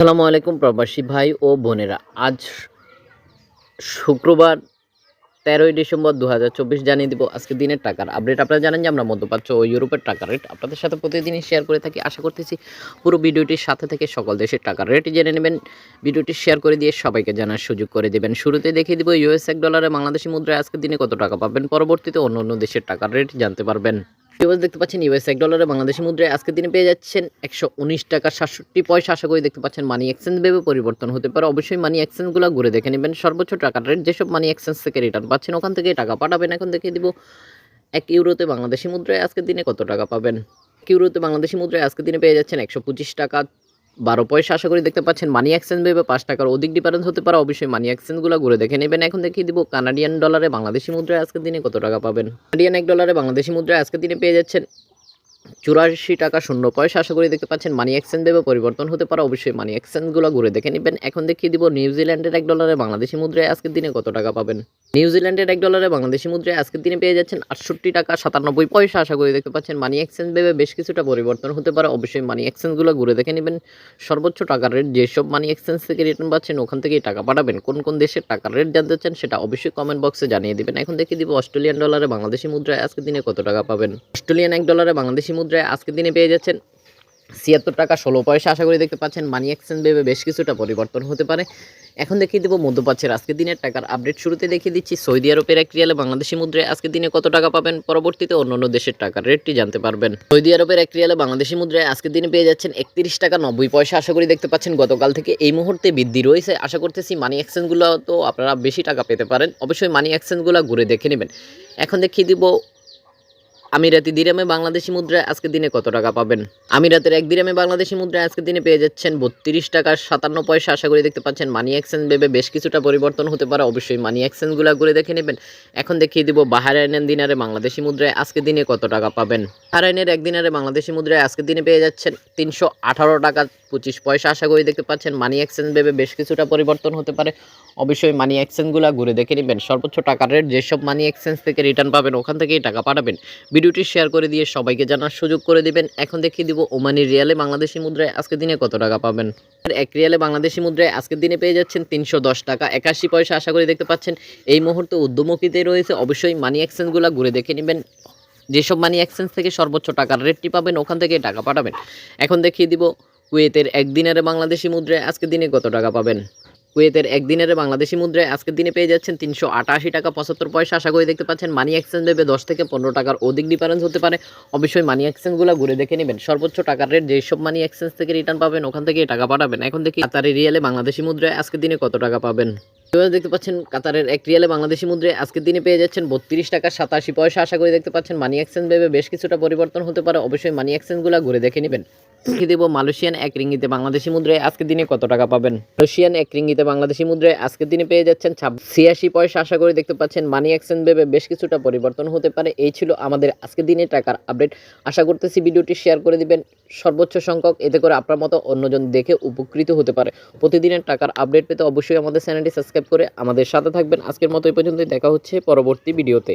আসসালামু আলাইকুম প্রবাসী ভাই ও বোনেরা। আজ শুক্রবার, তেরোই ডিসেম্বর দু হাজার চব্বিশ জানিয়ে দিব আজকে দিনের টাকার আপডেট। আপনারা জানেন যে আমরা মধ্যপ্রাচ্য ও ইউরোপের টাকার রেট আপনাদের সাথে প্রতিদিনই শেয়ার করে থাকি। আশা করতেছি পুরো ভিডিওটির সাথে থেকে সকল দেশের টাকার রেট জেনে নেবেন। ভিডিওটি শেয়ার করে দিয়ে সবাইকে জানার সুযোগ করে দেবেন। শুরুতে দেখিয়ে দিব ইউএস এক ডলারে বাংলাদেশি মুদ্রায় আজকে দিনে কত টাকা পাবেন? পরবর্তীতে অন্য অন্য দেশের টাকার রেট জানতে পারবেন। ইউএস দেখতে পাচ্ছেন ইউএস এক ডলারে বাংলাদেশি মুদ্রায় আজকের দিনে পেয়ে যাচ্ছেন একশো উনিশ টাকা সাতষট্টি পয়সা। আশা করি দেখতে পাচ্ছেন মানি এক্সচেঞ্জ ভেবে পরিবর্তন হতে পারে। অবশ্যই মানি এক্সচেঞ্জগুলো ঘুরে দেখে নেবেন। সর্বোচ্চ টাকার রেট যেসব মানি এক্সচেঞ্জ থেকে রিটার্ন পাচ্ছেন, ওখান থেকে টাকা পাঠাবেন। এখন দেখে দিব এক ইউরোতে বাংলাদেশি মুদ্রায় আজকের দিনে কত টাকা পাবেন। ইউরোতে বাংলাদেশি মুদ্রায় আজকের দিনে পেয়ে যাচ্ছেন একশো পঁচিশ টাকা। বারো পয়সা আশা করি দেখতে পাচ্ছেন মানি এক্সচেঞ্জ ভেবে পাঁচ টাকার অধিক ডিফারেন্স হতে পারে। অবশ্যই মানি এক্সচেঞ্জগুলো ঘুরে দেখে নেবেন। এখন দেখিয়ে দিব কানাডিয়ান ডলারে বাংলাদেশি মুদ্রায় আজকের দিনে কত টাকা পাবেন। কানাডিয়ান এক ডলারে বাংলাদেশি মুদ্রায় আজকের দিনে পেয়ে যাচ্ছেন চুরাশি টাকা শূন্য পয়সা। আশা করি দেখতে পাচ্ছেন মানি এক্সচেঞ্জ ভেবে পরিবর্তন হতে পারে। অবশ্যই মানি এক্সচেঞ্জগুলো ঘুরে দেখে নেবেন। এখন দেখিয়ে দিব নিউজিল্যান্ডের এক ডলারে বাংলাদেশি মুদ্রায় আজকের দিনে কত টাকা পাবেন। নিউজিল্যান্ডের এক ডলারে বাংলাদেশি মুদ্রায় আজকের দিনে পেয়ে যাচ্ছেন আটষট্টি টাকা সাতানব্বই পয়সা। আশা করি দেখতে পাচ্ছেন মানি এক্সচেঞ্জ ভেবে বেশ কিছুটা পরিবর্তন হতে পারে। অবশ্যই মানি এক্সচেঞ্জগুলো ঘুরে দেখে নেবেন। সর্বোচ্চ টাকার রেট যেসব মানি এক্সচেঞ্জ থেকে রিটার্ন পাচ্ছেন, ওখান থেকেই টাকা পাঠাবেন। কোন কোন দেশের টাকার রেট জানতে চান, সেটা অবশ্যই কমেন্ট বক্সে জানিয়ে দিবেন। এখন দেখিয়ে দিব অস্ট্রেলিয়ান ডলারে বাংলাদেশি মুদ্রায় আজকের দিনে কত টাকা পাবেন। অস্ট্রেলিয়ান এক ডলারে বাংলাদেশি মুদ্রায় আজকের দিনে পেয়ে যাচ্ছেন ছিয়াত্তর টাকা, ষোলো পয়সা আশা করি দেখতে পাচ্ছেন। মানি এক্সচেঞ্জ ভেবে বেশ কিছুটা পরিবর্তন হতে পারে। এখন দেখিয়ে দেবো মধ্যপ্রাচ্যের আজকের দিনের টাকার আপডেট শুরুতে দেখিয়ে দিচ্ছি সৌদি আরবের এক রিয়ালে বাংলাদেশি মুদ্রায় আজকের দিনে কত টাকা পাবেন? পরবর্তীতে অন্য অন্য দেশের টাকার রেটটি জানতে পারবেন। সৌদি আরবের এক রিয়ালে বাংলাদেশি মুদ্রায় আজকের দিনে পেয়ে যাচ্ছেন একত্রিশ টাকা, নব্বই পয়সা আশা করি দেখতে পাচ্ছেন। গতকাল থেকে এই মুহূর্তে বৃদ্ধি রয়েছে। আশা করতেছি মানি এক্সচেঞ্জগুলো তো আপনারা বেশি টাকা পেতে পারেন। অবশ্যই মানি এক্সচেঞ্জগুলো ঘুরে দেখে নেবেন। এখন দেখিয়ে দিব আমিরাতি দিরামে বাংলাদেশি মুদ্রায় আজকে দিনে কত টাকা পাবেন? আমিরাতের এক দিরামে বাংলাদেশি মুদ্রায় আজকে দিনে পেয়ে যাচ্ছেন বত্রিশ টাকা সাতান্ন পয়সা। আশা করি দেখতে পাচ্ছেন মানি এক্সচেঞ্জ ভেবে বেশ কিছুটা পরিবর্তন হতে পারে। অবশ্যই মানি এক্সচেঞ্জগুলো ঘুরে দেখে নেবেন। এখন দেখিয়ে দিব বাহারাইনের দিনারে বাংলাদেশি মুদ্রায় আজকে দিনে কত টাকা পাবেন। বাহারাইনের এক দিনারে বাংলাদেশি মুদ্রায় আজকে দিনে পেয়ে যাচ্ছেন তিনশো আঠারো টাকা পঁচিশ পয়সা আশা করি দেখতে পাচ্ছেন মানি এক্সচেঞ্জ ভেবে বেশ কিছুটা পরিবর্তন হতে পারে। অবশ্যই মানি এক্সচেঞ্জগুলো ঘুরে দেখে নেবেন। সর্বোচ্চ টাকার রেট যেসব মানি এক্সচেঞ্জ থেকে রিটার্ন পাবেন, ওখান থেকেই টাকা পাঠাবেন। ভিডিওটি শেয়ার করে দিয়ে সবাইকে জানার সুযোগ করে দিবেন। এখন দেখিয়ে দিব ওমানি রিয়ালে বাংলাদেশি মুদ্রায় আজকের দিনে কত টাকা পাবেন। এক রিয়ালে বাংলাদেশি মুদ্রায় আজকের দিনে পেয়ে যাচ্ছেন তিনশো দশ টাকা। একাশি পয়সা আশা করি দেখতে পাচ্ছেন। এই মুহূর্তে উদ্যমুখীতে রয়েছে। অবশ্যই মানি এক্সচেঞ্জগুলো ঘুরে দেখে নেবেন। যেসব মানি এক্সচেঞ্জ থেকে সর্বোচ্চ টাকার রেটটি পাবেন, ওখান থেকে টাকা পাঠাবেন। এখন দেখিয়ে দিব কুয়েতের একদিনের বাংলাদেশি মুদ্রায় আজকের দিনে কত টাকা পাবেন? কুয়েতের একদিনের বাংলাদেশি মুদ্রায় আজকের দিনে পেয়ে যাচ্ছেন তিনশো আটাশি টাকা পঁচাত্তর পয়সা। আশা করে দেখতে পাচ্ছেন মানি এক্সচেঞ্জ ভেবে দশ থেকে পনেরো টাকার অধিক ডিফারেন্স হতে পারে। অবশ্যই মানি এক্সচেঞ্জগুলো ঘুরে দেখে নেবেন। সর্বোচ্চ টাকার রেট যেসব মানি এক্সচেঞ্জ থেকে রিটার্ন পাবেন, ওখান থেকে টাকা পাঠাবেন। এখন দেখি কাতারি রিয়ালে বাংলাদেশি মুদ্রায় আজকের দিনে কত টাকা পাবেন? এবার দেখতে পাচ্ছেন কাতারের এক রিয়ালে বাংলাদেশি মুদ্রায় আজকের দিনে পেয়ে যাচ্ছেন বত্রিশ টাকা সাতাশি পয়সা। আশা করে দেখতে পাচ্ছেন মানি এক্সচেঞ্জ ভেবে বেশ কিছুটা পরিবর্তন হতে পারে। অবশ্যই মানি এক্সচেঞ্জগুলো ঘুরে দেখে নেবেন। দেবো? মালয়েশিয়ান এক রিঙ্গিতে বাংলাদেশি মুদ্রায় আজকের দিনে কত টাকা পাবেন? মালয়েশিয়ান এক রিঙ্গিতে বাংলাদেশি মুদ্রায় আজকের দিনে পেয়ে যাচ্ছেন ছিয়াশি পয়সা আশা করে দেখতে পাচ্ছেন মানি এক্সচেঞ্জ ভেবে বেশ কিছুটা পরিবর্তন হতে পারে। এই ছিল আমাদের আজকের দিনে টাকার আপডেট। আশা করতেছি ভিডিওটি শেয়ার করে দিবেন। সর্বোচ্চ সংখ্যক এতে করে আপনার মতো অন্যজন দেখে উপকৃত হতে পারে। প্রতিদিনের টাকার আপডেট পেতে অবশ্যই আমাদের চ্যানেলটি সাবস্ক্রাইব করে আমাদের সাথে থাকবেন। আজকের মতো এই পর্যন্তই। দেখা হচ্ছে পরবর্তী ভিডিওতে।